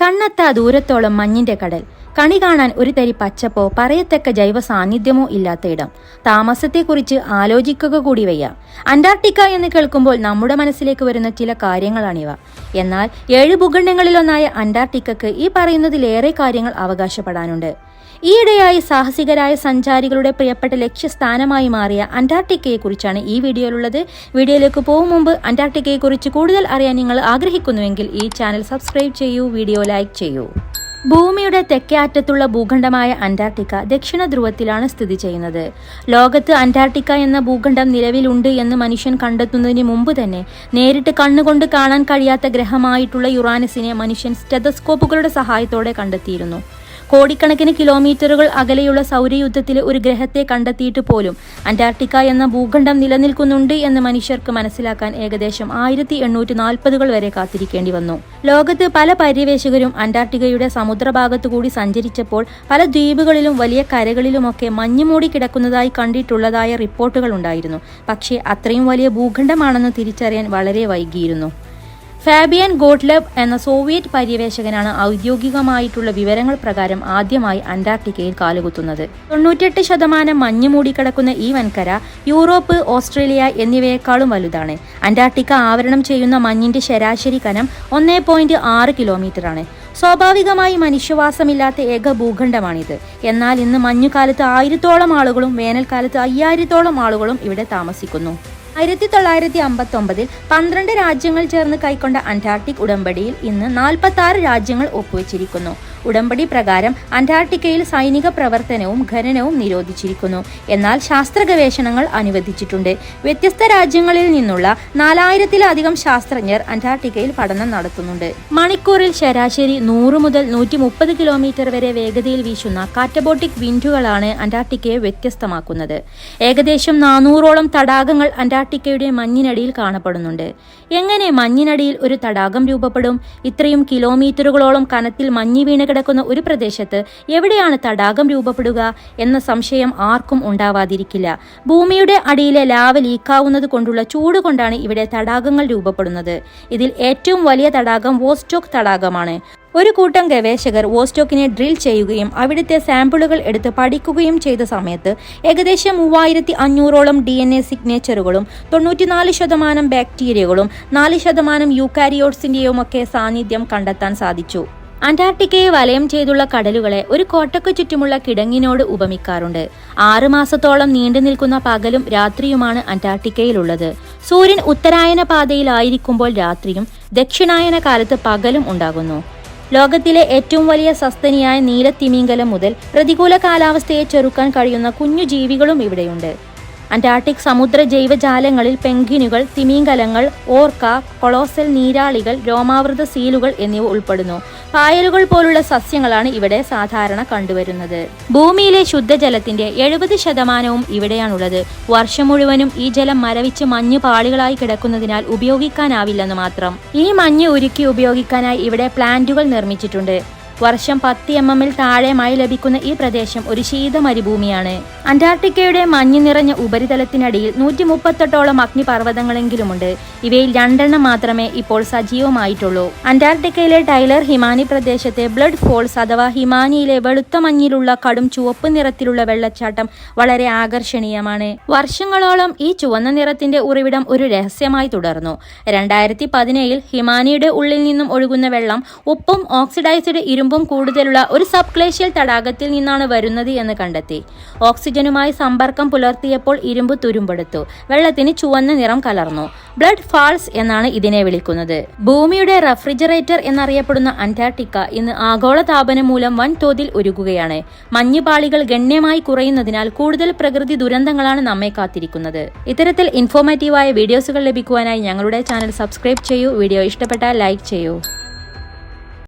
കണ്ണെത്താ ദൂരത്തോളം മഞ്ഞിന്റെ കടൽ. കണി കാണാൻ ഒരു തരി പച്ചപ്പോ പറയത്തക്ക ജൈവ സാന്നിധ്യമോ ഇല്ലാത്ത ഇടം. താമസത്തെക്കുറിച്ച് ആലോചിക്കുക കൂടി വയ്യ. അന്റാർട്ടിക്ക എന്ന് കേൾക്കുമ്പോൾ നമ്മുടെ മനസ്സിലേക്ക് വരുന്ന ചില കാര്യങ്ങളാണിവ. എന്നാൽ ഏഴ് ഭൂഖണ്ഡങ്ങളിലൊന്നായ അന്റാർട്ടിക്കക്ക് ഈ പറയുന്നതിലേറെ കാര്യങ്ങൾ അവകാശപ്പെടാനുണ്ട്. ഈയിടെയായി സാഹസികരായ സഞ്ചാരികളുടെ പ്രിയപ്പെട്ട ലക്ഷ്യസ്ഥാനമായി മാറിയ അന്റാർട്ടിക്കയെക്കുറിച്ചാണ് ഈ വീഡിയോയിലുള്ളത്. വീഡിയോയിലേക്ക് പോകും മുമ്പ് അന്റാർട്ടിക്കയെക്കുറിച്ച് കൂടുതൽ അറിയാൻ നിങ്ങൾ ആഗ്രഹിക്കുന്നുവെങ്കിൽ ഈ ചാനൽ സബ്സ്ക്രൈബ് ചെയ്യൂ വീഡിയോ ലൈക്ക് ചെയ്യൂ. ഭൂമിയുടെ തെക്കേ അറ്റത്തുള്ള ഭൂഖണ്ഡമായ അന്റാർട്ടിക്ക ദക്ഷിണ ധ്രുവത്തിലാണ് സ്ഥിതി ചെയ്യുന്നത്. ലോകത്ത് അന്റാർട്ടിക്ക എന്ന ഭൂഖണ്ഡം നിലവിലുണ്ട് എന്ന് മനുഷ്യൻ കണ്ടെത്തുന്നതിന് മുമ്പ് തന്നെ നേരിട്ട് കണ്ണുകൊണ്ട് കാണാൻ കഴിയാത്ത ഗ്രഹമായിട്ടുള്ള യുറാനസിനെ മനുഷ്യൻ സ്റ്റെതസ്കോപ്പുകളുടെ സഹായത്തോടെ കണ്ടെത്തിയിരുന്നു. കോടിക്കണക്കിന് കിലോമീറ്ററുകൾ അകലെയുള്ള സൗരയുദ്ധത്തിലെ ഒരു ഗ്രഹത്തെ കണ്ടെത്തിയിട്ട് പോലും അന്റാർട്ടിക്ക എന്ന ഭൂഖണ്ഡം നിലനിൽക്കുന്നുണ്ട് എന്ന് മനുഷ്യർക്ക് മനസ്സിലാക്കാൻ ഏകദേശം ആയിരത്തി എണ്ണൂറ്റി നാൽപ്പതുകൾ വരെ കാത്തിരിക്കേണ്ടി വന്നു. ലോകത്ത് പല പര്യവേഷകരും അന്റാർട്ടിക്കയുടെ സമുദ്രഭാഗത്തു കൂടി സഞ്ചരിച്ചപ്പോൾ പല ദ്വീപുകളിലും വലിയ കരകളിലുമൊക്കെ മഞ്ഞുമൂടി കിടക്കുന്നതായി കണ്ടിട്ടുള്ളതായ റിപ്പോർട്ടുകൾ ഉണ്ടായിരുന്നു. പക്ഷേ അത്രയും വലിയ ഭൂഖണ്ഡമാണെന്ന് തിരിച്ചറിയാൻ വളരെ വൈകിയിരുന്നു. ഫാബിയൻ ഗോട്ട്ലബ് എന്ന സോവിയറ്റ് പര്യവേഷകനാണ് ഔദ്യോഗികമായിട്ടുള്ള വിവരങ്ങൾ പ്രകാരം ആദ്യമായി അന്റാർട്ടിക്കയിൽ കാലുകുത്തുന്നത്. തൊണ്ണൂറ്റെട്ട് ശതമാനം മഞ്ഞ് മൂടിക്കിടക്കുന്ന ഈ വൻകര യൂറോപ്പ് ഓസ്ട്രേലിയ എന്നിവയെക്കാളും വലുതാണ്. അന്റാർട്ടിക്ക ആവരണം ചെയ്യുന്ന മഞ്ഞിന്റെ ശരാശരി കനം ഒന്നേ പോയിന്റ് ആറ് കിലോമീറ്ററാണ്. സ്വാഭാവികമായി മനുഷ്യവാസമില്ലാത്ത ഏക ഭൂഖണ്ഡമാണിത്. എന്നാൽ ഇന്ന് മഞ്ഞുകാലത്ത് ആയിരത്തോളം ആളുകളും വേനൽക്കാലത്ത് അയ്യായിരത്തോളം ആളുകളും ഇവിടെ താമസിക്കുന്നു. ആയിരത്തി തൊള്ളായിരത്തി അമ്പത്തി ഒമ്പതിൽ പന്ത്രണ്ട് രാജ്യങ്ങൾ ചേർന്ന് കൈക്കൊണ്ട അന്റാർട്ടിക് ഉടമ്പടിയിൽ ഇന്ന് നാൽപ്പത്തി ആറ് രാജ്യങ്ങൾ ഒപ്പുവെച്ചിരിക്കുന്നു. ഉടമ്പടി പ്രകാരം അന്റാർട്ടിക്കയിൽ സൈനിക പ്രവർത്തനവും ഖനനവും നിരോധിച്ചിരിക്കുന്നു. എന്നാൽ ശാസ്ത്ര ഗവേഷണങ്ങൾ അനുവദിച്ചിട്ടുണ്ട്. വ്യത്യസ്ത രാജ്യങ്ങളിൽ നിന്നുള്ള നാലായിരത്തിലധികം ശാസ്ത്രജ്ഞർ അന്റാർട്ടിക്കയിൽ പഠനം നടത്തുന്നുണ്ട്. മണിക്കൂറിൽ ശരാശരി നൂറ് മുതൽ നൂറ്റി മുപ്പത് കിലോമീറ്റർ വരെ വേഗതയിൽ വീശുന്ന കാറ്റബോട്ടിക് വിൻഡുകളാണ് അന്റാർട്ടിക്കയെ വ്യത്യസ്തമാക്കുന്നത്. ഏകദേശം നാനൂറോളം തടാകങ്ങൾ അന്റാർട്ടിക്കയുടെ മഞ്ഞിനടിയിൽ കാണപ്പെടുന്നുണ്ട്. എങ്ങനെ മഞ്ഞിനടിയിൽ ഒരു തടാകം രൂപപ്പെടും? ഇത്രയും കിലോമീറ്ററുകളോളം കനത്തിൽ മഞ്ഞ് വീണ് കിടക്കുന്ന ഒരു പ്രദേശത്ത് എവിടെയാണ് തടാകം രൂപപ്പെടുക എന്ന സംശയം ആർക്കും ഉണ്ടാവാതിരിക്കില്ല. ഭൂമിയുടെ അടിയിലെ ലാവ ലീക്കാവുന്നത് കൊണ്ടുള്ള ചൂട് കൊണ്ടാണ് ഇവിടെ തടാകങ്ങൾ രൂപപ്പെടുന്നത്. ഇതിൽ ഏറ്റവും വലിയ തടാകം വോസ്റ്റോക്ക് തടാകമാണ്. ഒരു കൂട്ടം ഗവേഷകർ വോസ്റ്റോക്കിനെ ഡ്രിൽ ചെയ്യുകയും അവിടുത്തെ സാമ്പിളുകൾ എടുത്ത് പഠിക്കുകയും ചെയ്ത സമയത്ത് ഏകദേശം മൂവായിരത്തി അഞ്ഞൂറോളം ഡി എൻ എ സിഗ്നേച്ചറുകളും തൊണ്ണൂറ്റിനാല് ശതമാനം ബാക്ടീരിയകളും നാല് ശതമാനം യൂക്കാരിയോട്സിന്റെയും ഒക്കെ സാന്നിധ്യം കണ്ടെത്താൻ സാധിച്ചു. അന്റാർട്ടിക്കയെ വലയം ചെയ്തുള്ള കടലുകളെ ഒരു കോട്ടയ്ക്ക് ചുറ്റുമുള്ള കിടങ്ങിനോട് ഉപമിക്കാറുണ്ട്. ആറു മാസത്തോളം നീണ്ടു നിൽക്കുന്ന പകലും രാത്രിയുമാണ് അന്റാർട്ടിക്കയിലുള്ളത്. സൂര്യൻ ഉത്തരായന പാതയിലായിരിക്കുമ്പോൾ രാത്രിയും ദക്ഷിണായന കാലത്ത് പകലും ഉണ്ടാകുന്നു. ലോകത്തിലെ ഏറ്റവും വലിയ സസ്തനിയായ നീലത്തിമിംഗലം മുതൽ പ്രതികൂല കാലാവസ്ഥയെ ചെറുക്കാൻ കഴിയുന്ന കുഞ്ഞു ജീവികളും ഇവിടെയുണ്ട്. അന്റാർട്ടിക് സമുദ്ര ജൈവജാലങ്ങളിൽ പെൻഗ്വിനുകൾ തിമീങ്കലങ്ങൾ ഓർക്ക കൊളോസൽ നീരാളികൾ രോമാവൃത സീലുകൾ എന്നിവ ഉൾപ്പെടുന്നു. പായലുകൾ പോലുള്ള സസ്യങ്ങളാണ് ഇവിടെ സാധാരണ കണ്ടുവരുന്നത്. ഭൂമിയിലെ ശുദ്ധജലത്തിന്റെ എഴുപത് ശതമാനവും ഇവിടെയാണുള്ളത്. വർഷം മുഴുവനും ഈ ജലം മരവിച്ച് മഞ്ഞ് പാളികളായി കിടക്കുന്നതിനാൽ ഉപയോഗിക്കാനാവില്ലെന്ന് മാത്രം. ഈ മഞ്ഞ് ഉരുക്കി ഉപയോഗിക്കാനായി ഇവിടെ പ്ലാന്റുകൾ നിർമ്മിച്ചിട്ടുണ്ട്. വർഷം പത്ത് എം എമ്മിൽ താഴെ മഴ ലഭിക്കുന്ന ഈ പ്രദേശം ഒരു ശീത മരുഭൂമിയാണ്. അന്റാർട്ടിക്കയുടെ മഞ്ഞ് നിറഞ്ഞ ഉപരിതലത്തിനടിയിൽ നൂറ്റി മുപ്പത്തെട്ടോളം അഗ്നിപർവതങ്ങളെങ്കിലുമുണ്ട്. ഇവയിൽ രണ്ടെണ്ണം മാത്രമേ ഇപ്പോൾ സജീവമായിട്ടുള്ളൂ. അന്റാർട്ടിക്കയിലെ ടൈലർ ഹിമാനി പ്രദേശത്തെ ബ്ലഡ് ഫോൾസ് അഥവാ ഹിമാനിയിലെ വെളുത്ത മഞ്ഞിലുള്ള കടും ചുവപ്പ് നിറത്തിലുള്ള വെള്ളച്ചാട്ടം വളരെ ആകർഷണീയമാണ്. വർഷങ്ങളോളം ഈ ചുവന്ന നിറത്തിന്റെ ഉറവിടം ഒരു രഹസ്യമായി തുടർന്നു. രണ്ടായിരത്തി പതിനേഴിൽ ഹിമാനിയുടെ ഉള്ളിൽ നിന്നും ഒഴുകുന്ന വെള്ളം ഉപ്പും ഓക്സിഡൈസ്ഡ് ഇരുമ്പും കൂടുതലുള്ള ഒരു സബ് ഗ്ലേഷ്യൽ തടാകത്തിൽ നിന്നാണ് വരുന്നത് എന്ന് കണ്ടെത്തി. ഓക്സിജനുമായി സമ്പർക്കം പുലർത്തിയപ്പോൾ ഇരുമ്പ് തുരുമ്പെടുത്തു. വെള്ളത്തിന് ചുവന്ന നിറം കലർന്നു. ബ്ലഡ് ഫാൾസ് എന്നാണ് ഇതിനെ വിളിക്കുന്നത്. ഭൂമിയുടെ റെഫ്രിജറേറ്റർ എന്നറിയപ്പെടുന്ന അന്റാർട്ടിക്ക ഇന്ന് ആഗോള താപനം മൂലം വൻതോതിൽ ഉരുകുകയാണ്. മഞ്ഞുപാളികൾ ഗണ്യമായി കുറയുന്നതിനാൽ കൂടുതൽ പ്രകൃതി ദുരന്തങ്ങളാണ് നമ്മെ കാത്തിരിക്കുന്നത്. ഇത്തരത്തിൽ ഇൻഫോർമേറ്റീവായ വീഡിയോസുകൾ ലഭിക്കുവാനായി ഞങ്ങളുടെ ചാനൽ സബ്സ്ക്രൈബ് ചെയ്യൂ. വീഡിയോ ഇഷ്ടപ്പെട്ടാൽ ലൈക്ക് ചെയ്യൂ.